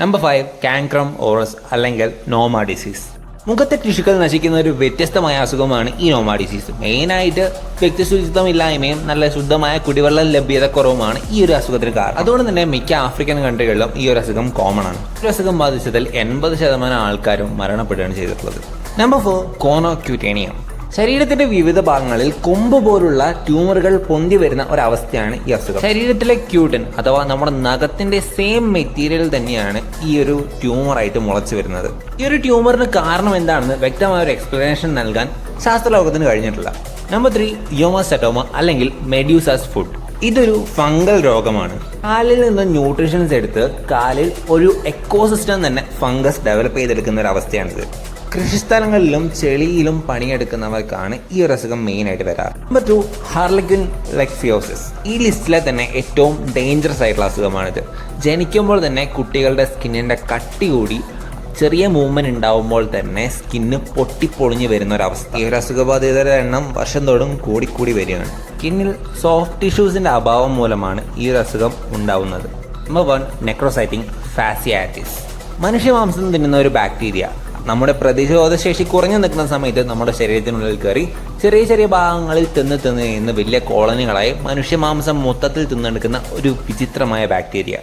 Number five കാൻക്രം ഓറസ് അല്ലെങ്കിൽ നോമ disease മുഖത്തെ ടിഷുക്കൾ നശിക്കുന്ന ഒരു വ്യത്യസ്തമായ അസുഖമാണ് ഈ നോമ ഡിസീസ് മെയിനായിട്ട് വ്യക്തി ശുചിത്വമില്ലായ്മയും നല്ല ശുദ്ധമായ കുടിവെള്ള ലഭ്യത കുറവുമാണ് ഈ ഒരു അസുഖത്തിന് കാരണം. അതുകൊണ്ട് തന്നെ മിക്ക ആഫ്രിക്കൻ കൺട്രികളിലും ഈ ഒരു അസുഖം കോമൺ ആണ്. ഈ അസുഖം ബാധിച്ചതിൽ എൺപത് ശതമാനം ആൾക്കാരും മരണപ്പെടുകയാണ് ചെയ്തിട്ടുള്ളത്. നമ്പർ ഫോർ കോണോക്യൂറ്റേനിയ ശരീരത്തിന്റെ വിവിധ ഭാഗങ്ങളിൽ കൊമ്പ് പോലുള്ള ട്യൂമറുകൾ പൊന്തി വരുന്ന ഒരവസ്ഥയാണ് ഈ അസുഖം. ശരീരത്തിലെ ക്യൂട്ടൻ അഥവാ നമ്മുടെ നഖത്തിന്റെ സെയിം മെറ്റീരിയൽ തന്നെയാണ് ഈ ഒരു ട്യൂമറായിട്ട് മുളച്ചു വരുന്നത്. ഈ ഒരു ട്യൂമറിന് കാരണം എന്താണെന്ന് വ്യക്തമായ ഒരു എക്സ്പ്ലനേഷൻ നൽകാൻ ശാസ്ത്രലോകത്തിന് കഴിഞ്ഞിട്ടില്ല. നമ്പർ ത്രീ യോമസെറ്റോമ അല്ലെങ്കിൽ മെഡ്യൂസാസ് ഫുഡ്. ഇതൊരു ഫംഗൽ രോഗമാണ്. കാലിൽ നിന്ന് ന്യൂട്രീഷൻസ് എടുത്ത് കാലിൽ ഒരു എക്കോസിസ്റ്റം തന്നെ ഫംഗസ് ഡെവലപ്പ് ചെയ്തെടുക്കുന്ന ഒരു അവസ്ഥയാണിത് കൃഷിസ്ഥലങ്ങളിലും ചെളിയിലും പണിയെടുക്കുന്നവർക്കാണ് ഈ ഒരു അസുഖം മെയിൻ ആയിട്ട് വരാറ്. നമ്പർ ടു ഹാർലിക്വിൻ ലെക്സിയോസിസ് ഈ ലിസ്റ്റിലെ തന്നെ ഏറ്റവും ഡേഞ്ചറസ് ആയിട്ടുള്ള അസുഖമാണിത്. ജനിക്കുമ്പോൾ തന്നെ കുട്ടികളുടെ സ്കിന്നിന്റെ കട്ടി കൂടി ചെറിയ മൂവ്മെന്റ് ഉണ്ടാവുമ്പോൾ തന്നെ സ്കിന്ന് പൊട്ടിപ്പൊളിഞ്ഞു വരുന്ന ഒരു അവസ്ഥ. ഈ ഒരു അസുഖബാധിതരുടെ എണ്ണം വർഷം തോറും കൂടിക്കൂടി വരികയാണ്. സ്കിന്നിൽ സോഫ്റ്റ് ടിഷ്യൂസിന്റെ അഭാവം മൂലമാണ് ഈ ഒരു അസുഖം ഉണ്ടാവുന്നത്. നമ്പർ വൺ നെക്രോസൈറ്റിംഗ് ഫാസിയാറ്റിസ് മനുഷ്യ മനുഷ്യമാംസം തിന്നുന്ന ഒരു ബാക്ടീരിയ നമ്മുടെ പ്രതിരോധശേഷി കുറഞ്ഞു നിൽക്കുന്ന സമയത്ത് നമ്മുടെ ശരീരത്തിനുള്ളിൽ കയറി ചെറിയ ചെറിയ ഭാഗങ്ങളിൽ തിന്ന് തിന്ന് നിന്ന് വലിയ കോളനികളായി മനുഷ്യമാംസം മൊത്തത്തിൽ തിന്നെടുക്കുന്ന ഒരു വിചിത്രമായ ബാക്ടീരിയ.